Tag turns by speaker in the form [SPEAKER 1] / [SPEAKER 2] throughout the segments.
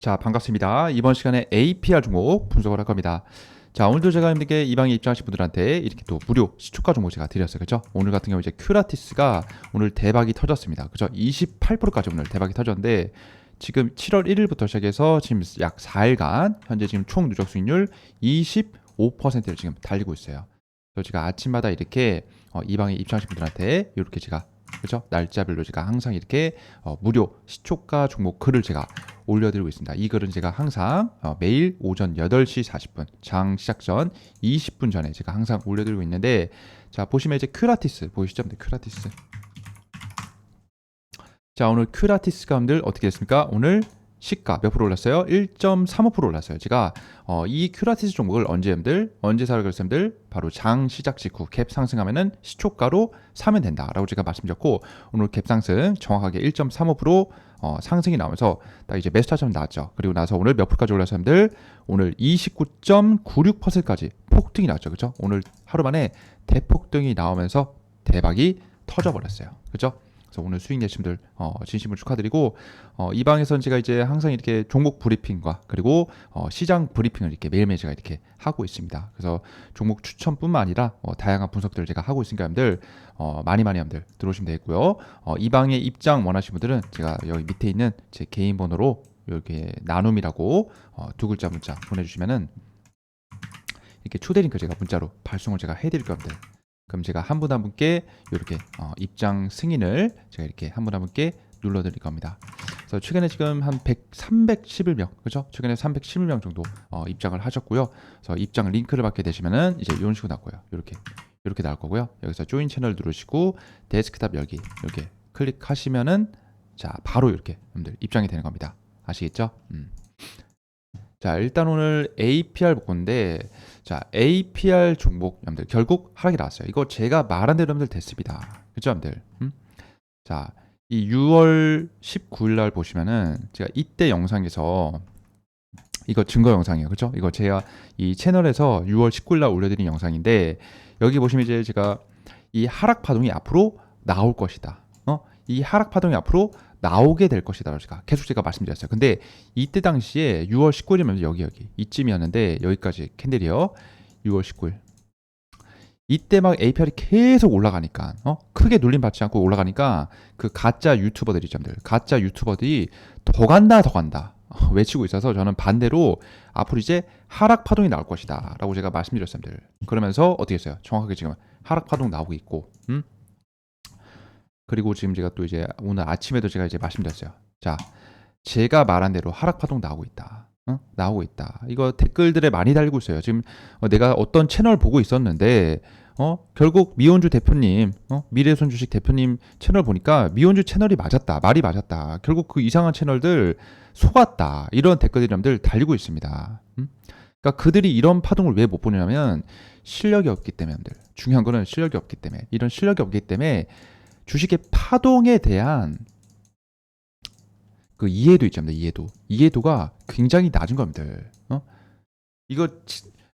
[SPEAKER 1] 자, 반갑습니다. 이번 시간에 APR 종목 분석을 할 겁니다. 자, 오늘도 제가 여러분들께 이 방에 입장하신 분들한테 이렇게 또 무료 시초가 종목 제가 드렸어요. 그죠? 오늘 같은 경우 이제 큐라티스가 오늘 대박이 터졌습니다. 그죠? 28%까지 오늘 대박이 터졌는데 지금 7월 1일부터 시작해서 지금 약 4일간 현재 지금 총 누적 수익률 25%를 지금 달리고 있어요. 그래서 제가 아침마다 이렇게 어, 이 방에 입장하신 분들한테 이렇게 제가 그죠? 날짜별로 제가 항상 이렇게 어, 무료 시초가 종목 글을 제가 올려드리고 있습니다. 이 글은 제가 항상 어, 매일 오전 8시 40분 장 시작 전 20분 전에 제가 항상 올려드리고 있는데 자 보시면 이제 큐라티스 보이시죠? 네, 큐라티스 자 오늘 큐라티스 가운들 어떻게 됐습니까? 오늘 시가 몇 프로 올랐어요? 1.35% 올랐어요. 제가 어, 이 큐라티스 종목을 언제 엠들 언제 사러 결sem들 바로 장 시작 직후 캡 상승하면은 시초가로 사면 된다라고 제가 말씀드렸고 오늘 캡 상승 정확하게 1.35% 어, 상승이 나오면서 딱 이제 매수 타점 나왔죠. 그리고 나서 오늘 몇 프로까지 올랐어요, 들 오늘 29.96%까지 폭등이 나왔죠. 그죠? 오늘 하루 만에 대폭등이 나오면서 대박이 터져 버렸어요. 그죠? 그래서 오늘 수익 내신 분들 어, 진심으로 축하드리고 어, 이 방에서는 제가 이제 항상 이렇게 종목 브리핑과 그리고 어, 시장 브리핑을 이렇게 매일매일 제가 이렇게 하고 있습니다. 그래서 종목 추천뿐만 아니라 어, 다양한 분석들을 제가 하고 있으니까 여러분들 어, 많이 많이 여러분들 들어오시면 되겠고요. 어, 이 방에 입장 원하시는 분들은 제가 여기 밑에 있는 제 개인 번호로 이렇게 나눔이라고 어, 두 글자 문자 보내주시면은 이렇게 초대 링크 제가 문자로 발송을 제가 해드릴 겁니다. 그럼 제가 한 분 한 분께 이렇게 어, 입장 승인을 제가 이렇게 한 분 한 분께 눌러드릴 겁니다. 그래서 최근에 지금 한 100, 311명, 그죠? 최근에 311명 정도 어, 입장을 하셨고요. 그래서 입장 링크를 받게 되시면은 이제 이런 식으로 나올 거예요. 이렇게 이렇게 나올 거고요. 여기서 조인 채널 누르시고 데스크탑 열기 이렇게 클릭하시면은 자 바로 이렇게 여러분들 입장이 되는 겁니다. 아시겠죠? 음. 자 일단 오늘 APR 복구인데 자 APR 종목 여러분들 결국 하락이 나왔어요. 이거 제가 말한 대로 여러분들 됐습니다. 그죠 여러분들? 음? 자 이 6월 19일 날 보시면은 제가 이때 영상에서 이거 증거 영상이에요. 그죠? 이거 제가 이 채널에서 6월 19일 날 올려드린 영상인데 여기 보시면 이제 제가 이 하락 파동이 앞으로 나올 것이다. 어? 이 하락 파동이 앞으로 나오게 될 것이다. 제가 계속 제가 말씀드렸어요. 근데 이때 당시에 6월 19일이면 여기 여기 이쯤이었는데 여기까지 캔들이요. 6월 19일. 이때 막 APR이 계속 올라가니까 어? 크게 눌림 받지 않고 올라가니까 그 가짜 유튜버들이 점들 가짜 유튜버들이 더 간다 더 간다 어, 외치고 있어서 저는 반대로 앞으로 이제 하락 파동이 나올 것이다 라고 제가 말씀드렸습니다 그러면서 어떻게 했어요 정확하게 지금 하락 파동 나오고 있고 음? 그리고 지금 제가 또 이제 오늘 아침에도 제가 이제 말씀드렸어요. 자 제가 말한 대로 하락 파동 나오고 있다. 어? 나오고 있다. 이거 댓글들에 많이 달리고 있어요. 지금 어, 내가 어떤 채널 보고 있었는데 어 결국 미온주 대표님 어 미래손 주식 대표님 채널 보니까 미온주 채널이 맞았다 말이 맞았다. 결국 그 이상한 채널들 속았다. 이런 댓글들이 달리고 있습니다. 음? 그러니까 그들이 이런 파동을 왜 못 보냐면 실력이 없기 때문에 들. 중요한 거는 실력이 없기 때문에. 이런 실력이 없기 때문에 주식의 파동에 대한 그 이해도 있잖아요 이해도 이해도가 굉장히 낮은 겁니다 어 이거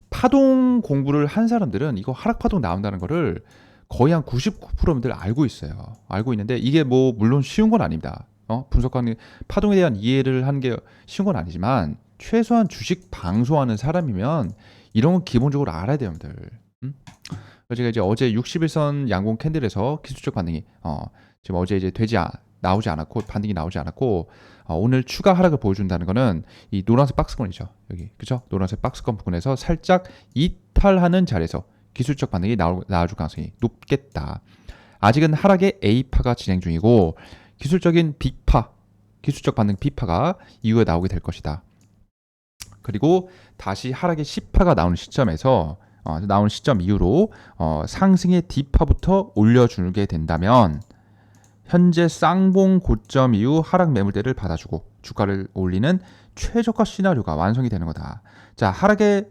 [SPEAKER 1] 파동 공부를 한 사람들은 이거 하락 파동 나온다는 거를 거의 한 99%들 알고 있어요. 알고 있는데 이게 뭐 물론 쉬운 건 아닙니다. 어? 분석하는 파동에 대한 이해를 하는 게 쉬운 건 아니지만 최소한 주식 방송하는 사람이면 이런 건 기본적으로 알아야 됩니다. 음? 제가 이제 어제 61선 양봉 캔들에서 기술적 반응이 어, 지금 어제 이제 되지 아, 나오지 않았고 반등이 나오지 않았고 어, 오늘 추가 하락을 보여준다는 거는 이 노란색 박스권이죠 여기. 그죠 노란색 박스권 부분에서 살짝 이탈하는 자리에서 기술적 반응이 나오, 나와줄 가능성이 높겠다. 아직은 하락의 A파가 진행 중이고 기술적인 B파 기술적 반응 B파가 이후에 나오게 될 것이다. 그리고 다시 하락의 C파가 나오는 시점에서 어, 나오는 시점 이후로 어, 상승의 D파부터 올려주게 된다면 현재 쌍봉 고점 이후 하락 매물대를 받아주고 주가를 올리는 최저가 시나리오가 완성이 되는 거다. 자, 하락의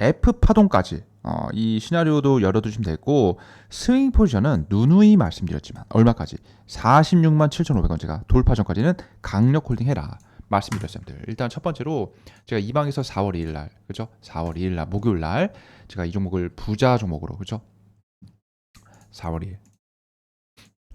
[SPEAKER 1] F 파동까지 어, 이 시나리오도 열어두시면 되고 스윙 포지션은 누누이 말씀드렸지만 얼마까지 46만 7,500원 제가 돌파 전까지는 강력 홀딩 해라 말씀드렸습니다. 일단 첫 번째로 제가 이 방에서 4월 2일 날 그죠? 4월 2일 날 목요일 날 제가 이 종목을 부자 종목으로 그죠? 4월 2일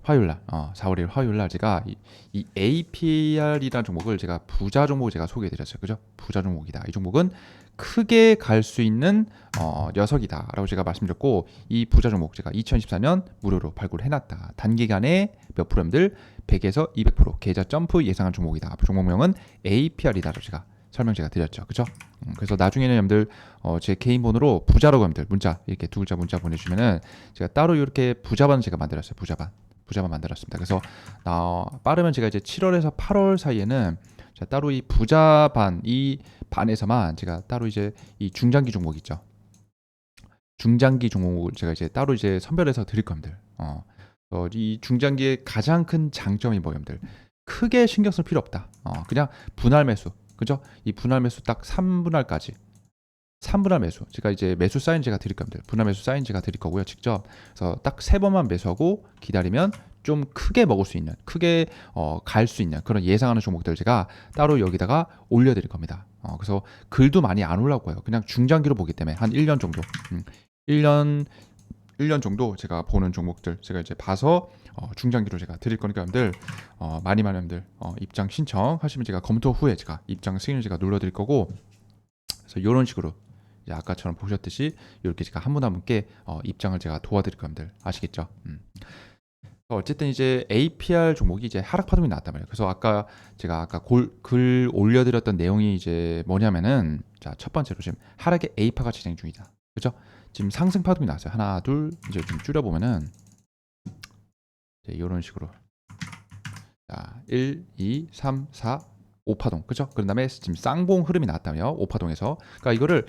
[SPEAKER 1] 화요일 날, 어, 4월 1일 화요일 날 제가 이, 이 APR이라는 종목을 제가 부자 종목 제가 소개해 드렸어요. 그죠? 부자 종목이다. 이 종목은 크게 갈 수 있는 어, 녀석이다라고 제가 말씀드렸고 이 부자 종목 제가 2014년 무료로 발굴해 놨다. 단기간에 몇 프로임들 100에서 200% 계좌 점프 예상한 종목이다. 종목명은 APR이다라고 제가 설명 제가 드렸죠. 그죠? 음, 그래서 나중에는 여러분들 어, 제 개인 번호로 부자라고 여러분들 문자 이렇게 두 글자 문자 보내주면은 제가 따로 이렇게 부자반 제가 만들었어요. 부자반. 부자반 만들었습니다. 그래서 어, 빠르면 제가 이제 7월에서 8월 사이에는 제가 따로 이 부자 반 이 반에서만 제가 따로 이제 이 중장기 종목 있죠. 중장기 종목을 제가 이제 따로 이제 선별해서 드릴 겁니다. 어, 어, 이 중장기의 가장 큰 장점이 여러분들? 크게 신경 쓸 필요 없다. 어, 그냥 분할 매수, 그죠? 이 분할 매수 딱 3분할까지. 3분할 매수. 제가 이제 매수 사인 제가 드릴 겁니다. 분할 매수 사인 제가 드릴 거고요. 직접. 그래서 딱 세 번만 매수하고 기다리면 좀 크게 먹을 수 있는, 크게 어, 갈 수 있는 그런 예상하는 종목들 제가 따로 여기다가 올려드릴 겁니다. 어, 그래서 글도 많이 안 올라오고요. 그냥 중장기로 보기 때문에 한 1년 정도, 음, 1년 1년 정도 제가 보는 종목들 제가 이제 봐서 어, 중장기로 제가 드릴 거니까 여러분들 어, 많이 많은 여러분들 어, 입장 신청 하시면 제가 검토 후에 제가 입장 승인을 제가 눌러드릴 거고 그래서 이런 식으로 아까처럼 보셨듯이 이렇게 제가 한 분 한 분께 어, 입장을 제가 도와드릴 겁니다. 아시겠죠? 음. 어쨌든 이제 APR 종목이 이제 하락 파동이 나왔단 말이에요. 그래서 아까 제가 아까 골, 글 올려드렸던 내용이 이제 뭐냐면은 자 첫 번째로 지금 하락의 A파가 진행 중이다. 그죠? 지금 상승 파동이 나왔어요. 하나, 둘 이제 좀 줄여 보면은 이런 식으로 자 1, 2, 3, 4, 5파동 그죠? 그런 다음에 지금 쌍봉 흐름이 나왔다며 5파동에서 그러니까 이거를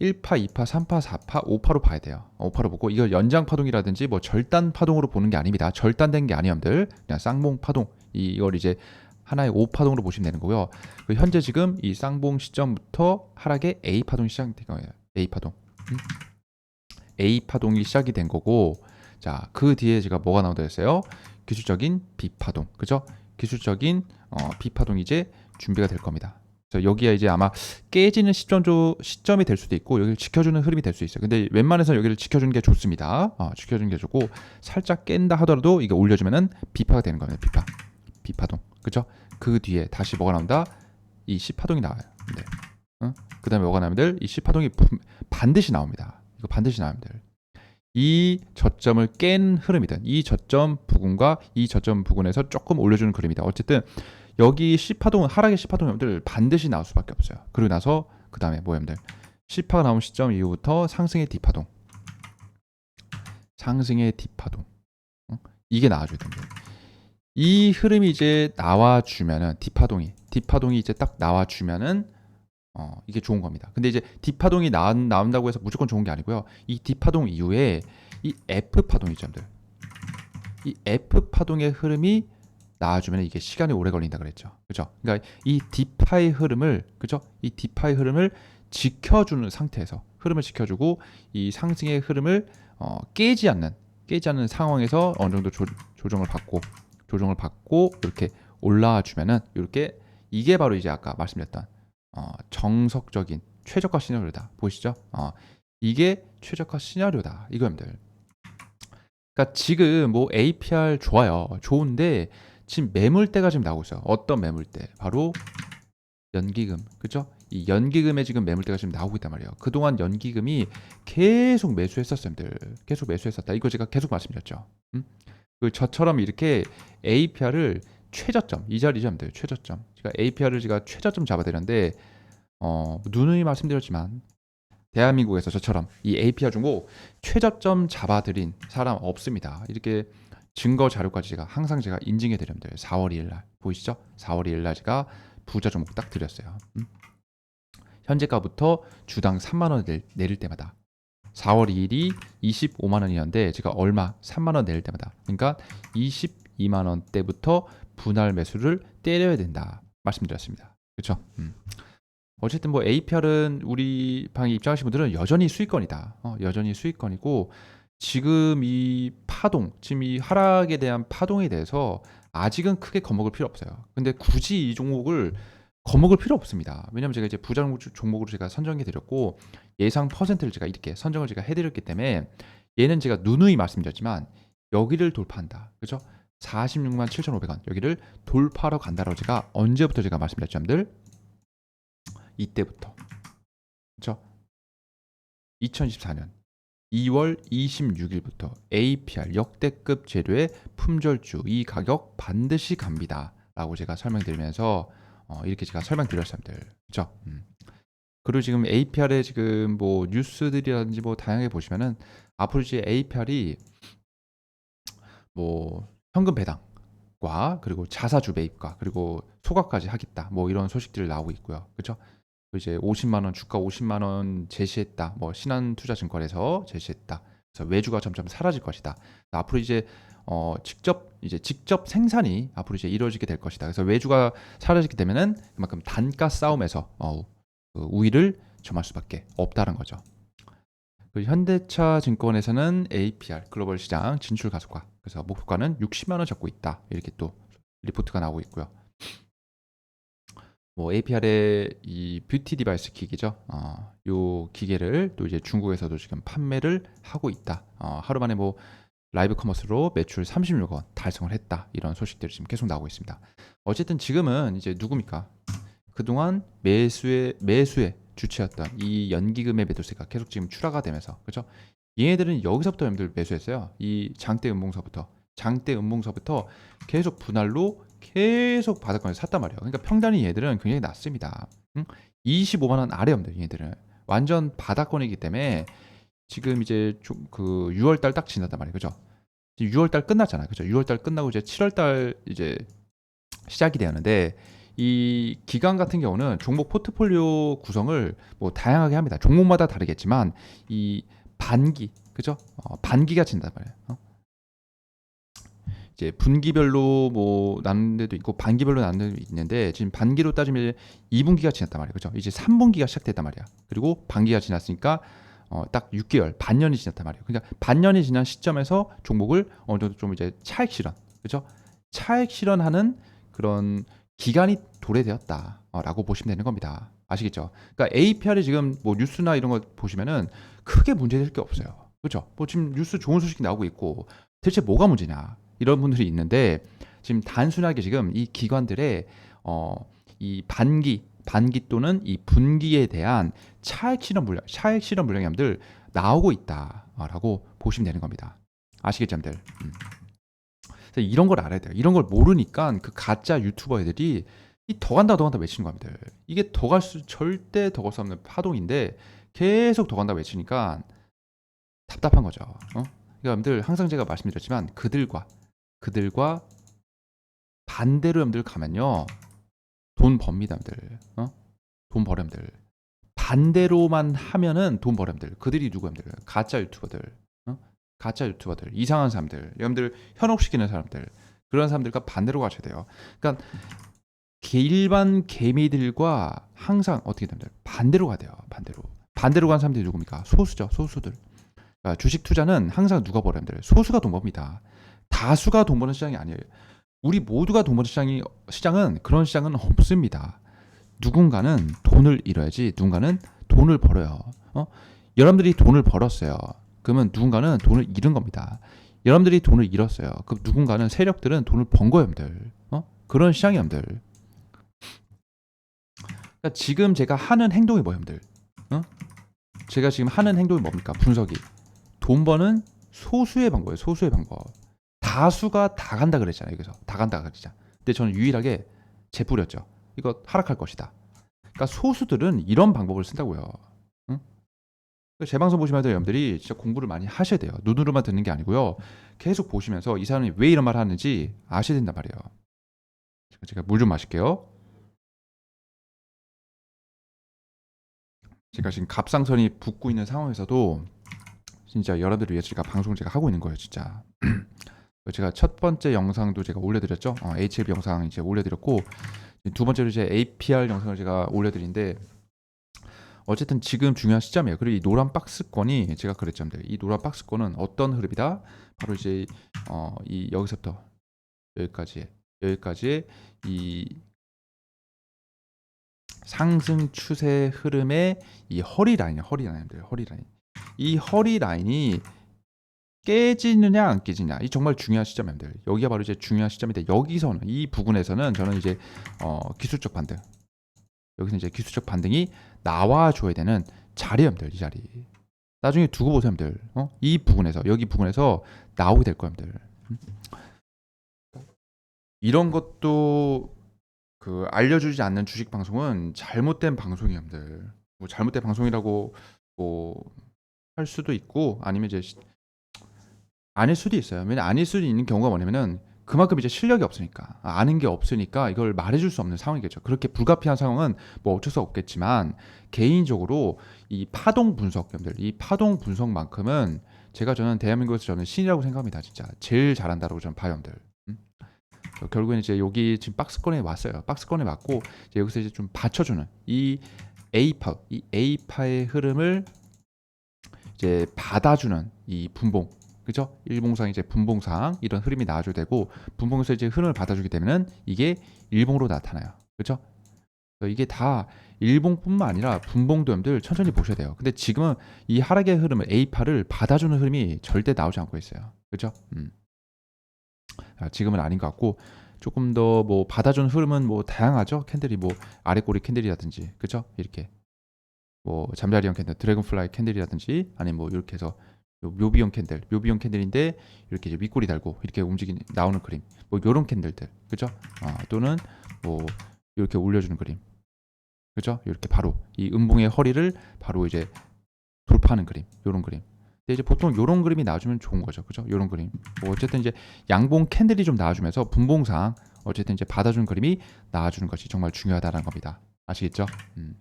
[SPEAKER 1] 1파, 2파, 3파, 4파, 5파로 봐야 돼요. 5파로 보고 이걸 연장 파동이라든지 뭐 절단 파동으로 보는 게 아닙니다. 절단된 게 아니염들 그냥 쌍봉 파동 이걸 이제 하나의 5파동으로 보시면 되는 거고요. 그 현재 지금 이 쌍봉 시점부터 하락의 A 파동이 시작된 거예요. A 파동. 음? A 파동이 시작이 된 거고 자, 그 뒤에 제가 뭐가 나온다 했어요? 기술적인 B 파동. 그죠? 기술적인 어, B 파동이 이제 준비가 될 겁니다. 여기가 이제 아마 깨지는 시점 시점이 될 수도 있고 여기를 지켜주는 흐름이 될 수 있어요. 근데 웬만해서 여기를 지켜주는 게 좋습니다. 어, 지켜주는 게 좋고 살짝 깬다 하더라도 이게 올려주면은 비파가 되는 겁니다. 비파, 비파동, 그죠? 그 뒤에 다시 뭐가 나온다? 이 C 파동이 나와요. 네. 어? 그 다음에 뭐가 나오면 이 C 파동이 반드시 나옵니다. 이거 반드시 돼. 이 저점을 깬 흐름이든 이 저점 부근과 이 저점 부근에서 조금 올려주는 그림이다. 어쨌든 여기 C파동은 하락의 C파동들 반드시 나올 수밖에 없어요. 그리고 나서 그 다음에 뭐여러분들 C파가 나온 시점 이후부터 상승의 D파동 상승의 D파동 어? 이게 나와줘야 됩니다. 이 흐름이 이제 나와주면은 D파동이 D파동이 이제 딱 나와주면은 어, 이게 좋은 겁니다. 근데 이제 D파동이 나, 나온다고 해서 무조건 좋은 게 아니고요. 이 D파동 이후에 이 F파동 이점들 이 F파동의 흐름이 나와주면 이게 시간이 오래 걸린다 그랬죠. 그죠? 그러니까 이 D파의 흐름을 그죠? 이 D파의 흐름을 지켜주는 상태에서 흐름을 지켜주고 이 상승의 흐름을 어, 깨지 않는 깨지 않는 상황에서 어느 정도 조, 조정을 받고 조정을 받고 이렇게 올라와 주면은 이렇게 이게 바로 이제 아까 말씀드렸던 어, 정석적인 최적화 시나리오다 보이시죠? 어, 이게 최적화 시나리오다 이거입니다. 그러니까 지금 뭐 APR 좋아요, 좋은데 지금 매물대가 지금 나오고 있어요. 어떤 매물대? 바로 연기금, 그죠? 이 연기금에 지금 매물대가 지금 나오고 있단 말이에요. 그동안 연기금이 계속 매수했었어요. 계속 매수했었다. 이거 제가 계속 말씀드렸죠. 음? 그 저처럼 이렇게 APR을 최저점 이 자리죠, 들 최저점. 제가 APR을 제가 최저점 잡아드렸는데 어, 누누이 말씀드렸지만 대한민국에서 저처럼 이 APR 중고 최저점 잡아드린 사람 없습니다. 이렇게 증거 자료까지 제가 항상 제가 인증해 드립니다. 4월 2일 날 보이시죠? 4월 2일 날 제가 부자 종목 딱 드렸어요. 음? 현재가부터 주당 3만 원 내릴 때마다 4월 2일이 25만 원이었는데 제가 얼마 3만 원 내릴 때마다 그러니까 22만 원대부터 분할 매수를 때려야 된다 말씀드렸습니다. 그렇죠? 음. 어쨌든 뭐 APR은 우리 방에 입장하신 분들은 여전히 수익권이다. 어, 여전히 수익권이고 지금 이 파동, 지금 이 하락에 대한 파동에 대해서 아직은 크게 겁먹을 필요 없어요. 근데 굳이 이 종목을 겁먹을 필요 없습니다. 왜냐하면 제가 이제 부자 종목으로 제가 선정해 드렸고 예상 퍼센트를 제가 이렇게 선정을 제가 해드렸기 때문에 얘는 제가 누누이 말씀드렸지만 여기를 돌파한다. 그죠? 46만 7,500원 여기를 돌파하러 간다라고 제가 언제부터 제가 말씀드렸죠, 여러분들? 이때부터. 그렇죠? 2024년 2월 26일부터 APR 역대급 재료의 품절주 이 가격 반드시 갑니다 라고 제가 설명드리면서 어, 이렇게 제가 설명드렸습니다. 그렇죠? 음. 그리고 지금 APR의 지금 뭐 뉴스들이라든지 뭐 다양하게 보시면은 앞으로 이제 APR이 뭐 현금 배당과 그리고 자사주 매입과 그리고 소각까지 하겠다 뭐 이런 소식들이 나오고 있고요. 그렇죠? 이제 50만 원 주가 50만 원 제시했다. 뭐 신한 투자증권에서 제시했다. 그래서 외주가 점점 사라질 것이다. 앞으로 이제 어 직접 이제 직접 생산이 앞으로 이제 이루어지게 될 것이다. 그래서 외주가 사라지게 되면은 그만큼 단가 싸움에서 어, 그 우위를 점할 수밖에 없다는 거죠. 그 현대차 증권에서는 APR 글로벌 시장 진출 가속화 그래서 목표가는 60만 원 잡고 있다 이렇게 또 리포트가 나오고 있고요. 뭐 APR의 이 뷰티 디바이스 기기죠. 어, 요 기계를 또 이제 중국에서도 지금 판매를 하고 있다. 어, 하루 만에 뭐 라이브 커머스로 매출 36억 원 달성을 했다. 이런 소식들이 지금 계속 나오고 있습니다. 어쨌든 지금은 이제 누굽니까? 그동안 매수에 매수에 주체였던 이 연기금의 매도세가 계속 지금 추락가 되면서 그렇죠? 얘네들은 여기서부터 여러분들 매수했어요. 이 장대 음봉서부터 장대 음봉서부터 계속 분할로 계속 바닥권에서 샀단 말이에요. 그러니까 평단이 얘들은 굉장히 낮습니다. 응? 25만 원 아래입니다. 얘들은 완전 바닥권이기 때문에 지금 이제 좀그 6월 달 딱 지났단 말이에요. 그죠? 6월 달 끝났잖아요. 그죠? 6월 달 끝나고 이제 7월 달 이제 시작이 되었는데 이 기간 같은 경우는 종목 포트폴리오 구성을 뭐 다양하게 합니다. 종목마다 다르겠지만 이 반기 그죠? 어, 반기가 진단 말이에요. 어? 이제 분기별로 뭐 나눈 데도 있고 반기별로 나눈 데도 있는데 지금 반기로 따지면 2분기가 지났단 말이에요. 그죠? 이제 3분기가 시작됐단 말이야. 그리고 반기가 지났으니까 어, 딱 6개월, 반년이 지났단 말이에요. 그러니까 반년이 지난 시점에서 종목을 어느 정도 좀 이제 차익 실현, 그죠? 차익 실현하는 그런 기간이 도래되었다라고 보시면 되는 겁니다. 아시겠죠? 그러니까 APR이 지금 뭐 뉴스나 이런 거 보시면은 크게 문제될 게 없어요. 그죠? 뭐 지금 뉴스 좋은 소식이 나오고 있고 대체 뭐가 문제냐 이런 분들이 있는데 지금 단순하게 지금 이 기관들의 어 이 반기 반기 또는 이 분기에 대한 차액 실현 물량 차액 실현 물량감들 나오고 있다라고 보시면 되는 겁니다. 아시겠죠, 여러분들? 음. 이런 걸 알아야 돼요. 이런 걸 모르니까 그 가짜 유튜버 애들이 이 더 간다 더 간다 외치는 겁니다. 이게 더 갈 수 절대 더 갈 수 없는 파동인데 계속 더 간다 외치니까 답답한 거죠. 어? 그러니까 여러분들 항상 제가 말씀드렸지만 그들과 그들과 반대로 여러분들 가면요 돈 법니다, 여러분들. 어? 돈 벌어, 여러분들. 반대로만 하면은 돈 벌어, 여러분들. 그들이 누구, 여러분들? 가짜 유튜버들. 어? 가짜 유튜버들. 이상한 사람들. 여러분들 현혹시키는 사람들. 그런 사람들과 반대로 가셔야 돼요. 그러니까 일반 개미들과 항상 어떻게 됩니다. 반대로 가야 돼요. 반대로. 반대로 간 사람들이 누굽니까? 소수죠. 소수들. 그러니까 주식 투자는 항상 누가 벌어야 돼요? 소수가 돈 법니다. 다수가 돈 버는 시장이 아니에요. 우리 모두가 돈 버는 시장이 시장은 그런 시장은 없습니다. 누군가는 돈을 잃어야지 누군가는 돈을 벌어요. 어? 여러분들이 돈을 벌었어요. 그러면 누군가는 돈을 잃은 겁니다. 여러분들이 돈을 잃었어요. 그럼 누군가는 세력들은 돈을 번 여러분들. 어? 그런 시장이 여러분들. 그러니까 지금 제가 하는 행동이 여러분들? 어? 제가 지금 하는 행동이 뭡니까? 분석이. 돈 버는 소수의 방법이에요. 소수의 방법. 다수가 다 간다 그랬잖아요. 여기서 다 간다 그랬잖아. 근데 저는 유일하게 재뿌렸죠. 이거 하락할 것이다. 그러니까 소수들은 이런 방법을 쓴다고요. 응? 제 방송 보시면 여러분들이 진짜 공부를 많이 하셔야 돼요. 눈으로만 듣는 게 아니고요. 계속 보시면서 이 사람이 왜 이런 말을 하는지 아셔야 된단 말이에요. 제가 물 좀 마실게요. 제가 지금 갑상선이 붓고 있는 상황에서도 진짜 여러분들을 위해서 제가 방송을 제가 하고 있는 거예요, 진짜. 제가 첫 번째 영상도 제가 올려드렸죠. 어, HLB 영상 이제 올려드렸고 두 번째로 이제 APR 영상을 제가 올려드린데 어쨌든 지금 중요한 시점이에요. 그리고 이 노란 박스권이 제가 그랬죠. 이 노란 박스권은 어떤 흐름이다? 바로 이제 어, 이 여기서부터 여기까지 여기까지 이 상승 추세 흐름의 이 허리 라인, 허리 라인들, 허리 라인. 이 허리 라인이 깨지느냐 안 깨지냐 이 정말 중요한 시점입니다. 여기가 바로 이제 중요한 시점인데 여기서는 이 부분에서는 저는 이제 어, 기술적 반등 여기서 이제 기술적 반등이 나와줘야 되는 자리입니다. 이 자리 나중에 두고 보세요, 여러분들. 어? 이 부분에서 여기 부분에서 나오게 될 거예요, 여러분들. 음? 이런 것도 그 알려주지 않는 주식 방송은 잘못된 방송이에요, 여러분들. 뭐 잘못된 방송이라고 뭐 할 수도 있고 아니면 이제 시- 아닐 수도 있어요. 왜냐 아닐 수도 있는 경우가 뭐냐면은 그만큼 이제 실력이 없으니까 아, 아는 게 없으니까 이걸 말해줄 수 없는 상황이겠죠. 그렇게 불가피한 상황은 뭐 어쩔 수 없겠지만 개인적으로 이 파동 분석, 여러분들 이 파동 분석만큼은 제가 저는 대한민국에서 저는 신이라고 생각합니다. 진짜 제일 잘한다고 저는 봐요, 여러분들. 음? 어, 결국에는 이제 여기 지금 박스권에 왔어요. 박스권에 왔고 이제 여기서 이제 좀 받쳐주는 이 A파, 이 A파의 흐름을 이제 받아주는 이 분봉, 그죠? 일봉상 이제 분봉상 이런 흐름이 나와줘야 되고 분봉에서 이제 흐름을 받아주게 되면은 이게 일봉으로 나타나요, 그죠? 이게 다 일봉뿐만 아니라 분봉도 여러분들 천천히 보셔야 돼요. 근데 지금은 이 하락의 흐름을 A파를 받아주는 흐름이 절대 나오지 않고 있어요, 그죠? 음. 아, 지금은 아닌 것 같고 조금 더 뭐 받아주는 흐름은 뭐 다양하죠. 캔들이 뭐 아래 꼬리 캔들이라든지, 그죠? 이렇게 뭐 잠자리형 캔들, 드래곤플라이 캔들이라든지 아니면 뭐 이렇게 해서 요 묘비형 캔들, 묘비형 캔들인데 이렇게 이제 윗꼬리 달고 이렇게 움직이 나오는 그림, 뭐 요런 캔들들, 그죠? 아, 또는 뭐 이렇게 올려주는 그림, 그죠? 이렇게 바로 이 음봉의 허리를 바로 이제 돌파하는 그림, 요런 그림. 근데 이제 보통 요런 그림이 나와주면 좋은 거죠, 그죠? 요런 그림. 뭐 어쨌든 이제 양봉 캔들이 좀 나와주면서 분봉상 어쨌든 이제 받아주는 그림이 나와주는 것이 정말 중요하다는 겁니다. 아시겠죠? 음.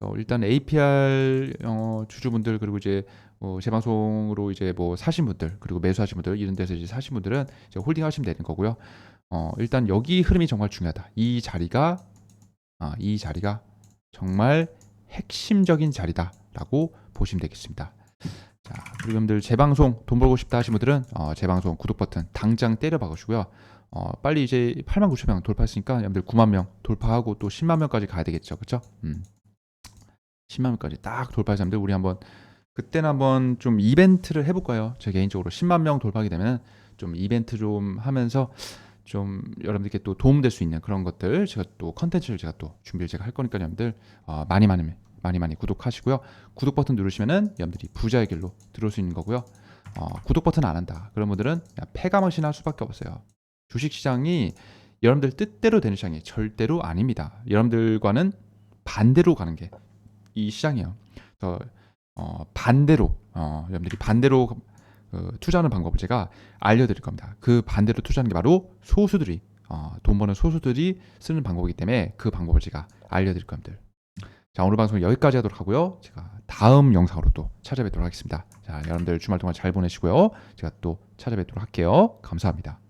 [SPEAKER 1] 어, 일단 APR 어, 주주분들 그리고 이제 어, 재방송으로 이제 뭐 사신 분들 그리고 매수하신 분들 이런 데서 이제 사신 분들은 이제 홀딩 하시면 되는 거고요. 어, 일단 여기 흐름이 정말 중요하다. 이 자리가 아, 이 자리가 정말 핵심적인 자리다라고 보시면 되겠습니다. 자, 그리고 여러분들 재방송 돈 벌고 싶다 하신 분들은 어, 재방송 구독 버튼 당장 때려 박으시고요. 어, 빨리 이제 8만 9천 명 돌파했으니까 여러분들 9만 명 돌파하고 또 10만 명까지 가야 되겠죠, 그렇죠? 음. 10만 명까지 딱 돌파한 사람들 우리 한번 그때는 한번 좀 이벤트를 해볼까요? 제 개인적으로 10만 명 돌파하게 되면 좀 이벤트 좀 하면서 좀 여러분들께 또 도움될 수 있는 그런 것들 제가 또 컨텐츠를 제가 또 준비를 제가 할 거니까 여러분들 어, 많이 많이 많이 많이 구독하시고요. 구독 버튼 누르시면은 여러분들이 부자의 길로 들어올 수 있는 거고요. 어, 구독 버튼 안 한다. 그런 분들은 패가머신 할 수밖에 없어요. 주식 시장이 여러분들 뜻대로 되는 시장이 절대로 아닙니다. 여러분들과는 반대로 가는 게 이 시장이에요. 어, 반대로 어, 여러분들이 반대로 그, 투자하는 방법을 제가 알려드릴 겁니다. 그 반대로 투자하는 게 바로 소수들이 어, 돈 버는 소수들이 쓰는 방법이기 때문에 그 방법을 제가 알려드릴 겁니다. 자 오늘 방송 여기까지 하도록 하고요. 제가 다음 영상으로 또 찾아뵙도록 하겠습니다. 자 여러분들 주말 동안 잘 보내시고요. 제가 또 찾아뵙도록 할게요. 감사합니다.